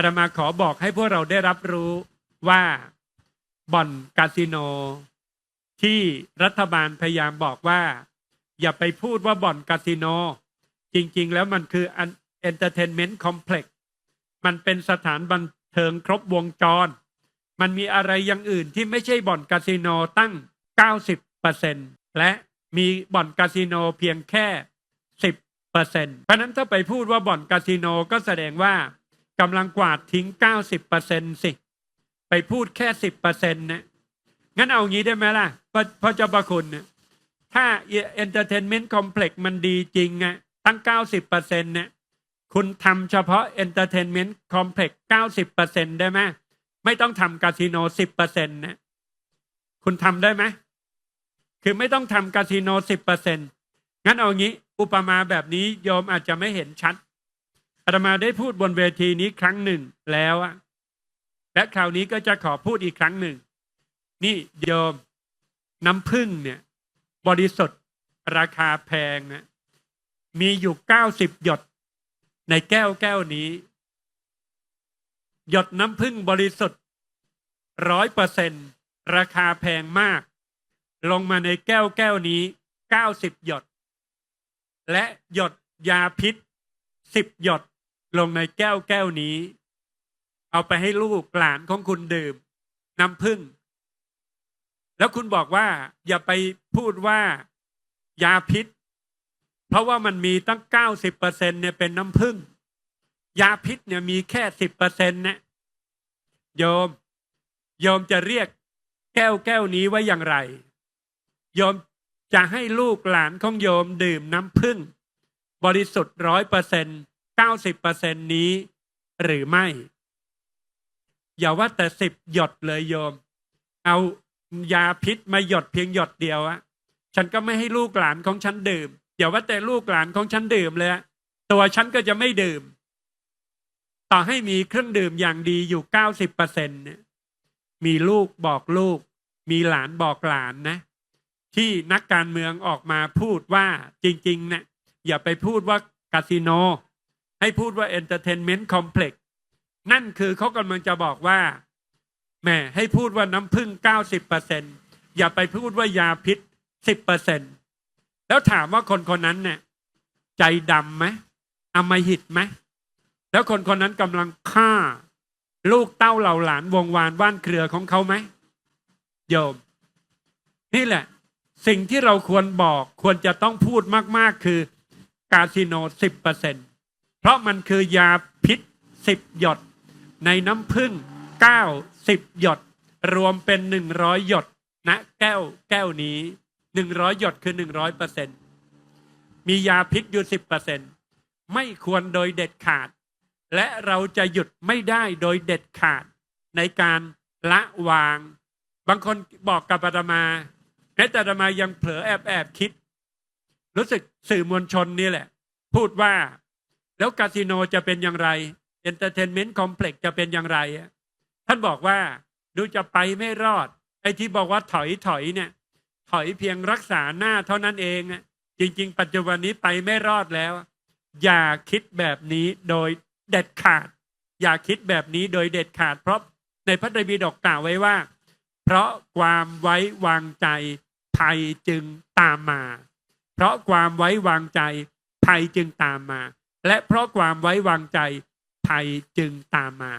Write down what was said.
อาตมาขอบอกให้พวกเราได้รับรู้ว่าบ่อนคาสิโน ที่รัฐบาลพยายามบอกว่า อย่าไปพูดว่าบ่อนคาสิโน จริง ๆ แล้วมันคืออันเอนเตอร์เทนเมนต์คอมเพล็กซ์มันเป็นสถานบันเทิงครบวงจร มันมีอะไรอย่างอื่นที่ไม่ใช่บ่อนคาสิโนตั้ง 90%และมีบ่อนคาสิโนเพียงแค่ 10%เพราะนั้นถ้าไปพูดว่าบ่อนคาสิโนก็แสดงว่า กำลังกวาดทิ้ง 90%สิ ไปพูดแค่ 10%นะงั้นเอางี้ได้ไหมล่ะพระพระเจ้าประคุณเนี่ยถ้าเอนเตอร์เทนเมนต์คอมเพล็กซ์มันดีจริงอะตั้ง 90%เนี่ยคุณทำเฉพาะเอนเตอร์เทนเมนต์คอมเพล็กซ์90%ได้ไหมไม่ต้องทำคาสิโน 10%นะคุณทำได้ไหมคือไม่ต้องทำคาสิโน 10%งั้นเอางี้ อุปมาแบบนี้โยมอาจจะไม่เห็นชัด อาตมาได้พูดบนเวทีนี้ครั้งหนึ่งแล้วอะและคราวนี้ก็จะขอพูดอีกครั้งหนึ่ง นี่โยมน้ำผึ้งเนี่ย บริสุทธิ์ราคาแพงนะมีอยู่เก้าสิบหยด ในแก้วแก้วนี้ หยดน้ำผึ้งบริสุทธิ์ร้อยเปอร์เซ็นราคาแพงมาก ลงมาในแก้วแก้วนี้เก้าสิบหยด และหยดยาพิษสิบหยด ลงในแก้วแก้วนี้ เอาไปให้ลูกหลานของคุณดื่มน้ำผึ้งแล้วคุณบอกว่า อย่าไปพูดว่ายาพิษ เพราะว่ามันมีตั้ง 90%เนี่ยเป็นน้ำผึ้งยาพิษเนี่ยมีแค่ 10%นะโยม โยมจะเรียกแก้วแก้วนี้ไว้อย่างไร โยมจะให้ลูกหลานของโยมดื่มน้ำผึ้งบริสุทธิ์ร้อยเปอร์เซ็นต์ 90%นี้หรือไม่ อย่าว่าแต่สิบหยดเลยโยม เอายาพิษมาหยดเพียงหยดเดียวอะฉันก็ไม่ให้ลูกหลานของฉันดื่ม อย่าว่าแต่ลูกหลานของฉันดื่มเลยตัวฉันก็จะไม่ดื่ม ต่อให้มีเครื่องดื่มอย่างดีอยู่เก้าสิบเปอร์เซ็นเนี่ยมีลูกบอกลูก มีหลานบอกหลานนะ ที่นักการเมืองออกมาพูดว่าจริงๆเนะี่ยอย่าไปพูดว่าคาสิโน ให้พูดว่าเอนเตอร์เทนเมนต์คอมเพล็กนั่นคือเขากำลังจะบอกว่าแหมให้พูดว่าน้ำผึ้งเก้าสิบเปอร์เซ็นอย่าไปพูดว่ายาพิษสิบเปอร์เซ็นแล้วถามว่าคนคนนั้นเนี่ยใจดำไหมอมหิตไหมแล้วคนคนนั้นกำลังฆ่า ลูกเต้าเหล่าหลานวงวานว่านเครือของเขาไหมโยม นี่แหละ สิ่งที่เราควรบอกควรจะต้องพูดมาก ๆ คือกาสิโนสิบเปอร์เซ็น เพราะมันคือยาพิษสิบหยด ในน้ำผึ้งเก้าสิบหยด รวมเป็นหนึ่งร้อยหยดนะแก้วแก้วนี้หนึ่งร้อยหยดคือหนึ่งร้อยเปอร์เซ็นมียาพิษอยู่สิบเปอร์เซ็นไม่ควรโดยเด็ดขาด และเราจะหยุดไม่ได้โดยเด็ดขาดในการละวาง บางคนบอกกับอาตมาแม้แต่อาตมายังเผลอแอบแอบคิด รู้สึกสื่อมวลชนนี่แหละ พูดว่า แล้วคาสิโนจะเป็นอย่างไรเอนเตอร์เทนเมนต์คอมเพล็กซ์จะเป็นอย่างไร ท่านบอกว่าดูจะไปไม่รอด ไอ้ที่บอกว่าถอยถอยเนี่ย ถอยเพียงรักษาหน้าเท่านั้นเองจริง ๆ ปัจจุบันนี้ไปไม่รอดแล้ว อย่าคิดแบบนี้โดยเด็ดขาด อย่าคิดแบบนี้โดยเด็ดขาด เพราะในพระไตรปิฎกกล่าวไว้ว่า เพราะความไว้วางใจภัยจึงตามมา เพราะความไว้วางใจภัยจึงตามมา และเพราะความไว้วางใจไทยจึงตามมา